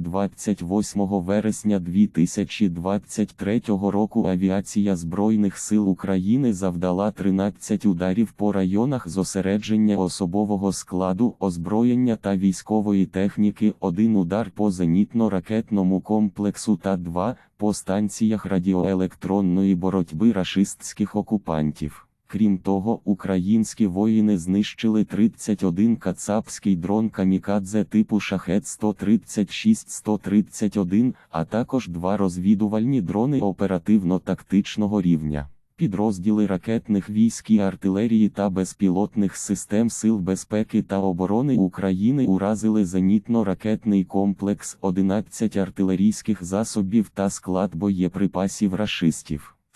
28 вересня 2023 року авіація Збройних сил України завдала 13 ударів по районах зосередження особового складу, озброєння та військової техніки, один удар по зенітно-ракетному комплексу та два по станціях радіоелектронної боротьби рашистських окупантів. Крім того, українські воїни знищили 31 кацапський дрон камікадзе типу шахет 136-131, а також два розвідувальні дрони оперативно-тактичного рівня. Підрозділи ракетних військ і артилерії та безпілотних систем Сил безпеки та оборони України уразили зенітно-ракетний комплекс 11 артилерійських засобів та склад боєприпасів рашистів.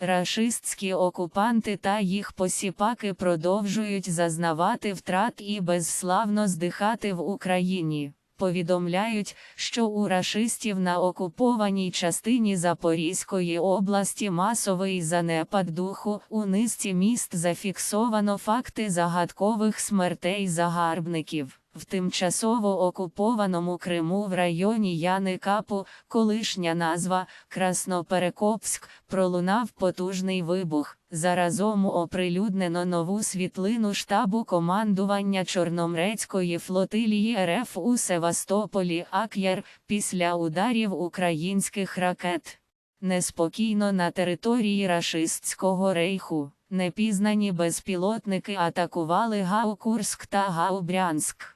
Рашистські окупанти та їх посіпаки продовжують зазнавати втрат і безславно здихати в Україні. Повідомляють, що у рашистів на окупованій частині Запорізької області масовий занепад духу у низці міст зафіксовано факти загадкових смертей загарбників. В тимчасово окупованому Криму в районі Яни Капу, колишня назва Красноперекопськ, пролунав потужний вибух. Заразом оприлюднено нову світлину штабу командування Чорноморецької флотилії РФ у Севастополі Ак'єр після ударів українських ракет. Неспокійно на території рашистського рейху. Непізнані безпілотники атакували Гау Курськ та Гау Брянськ.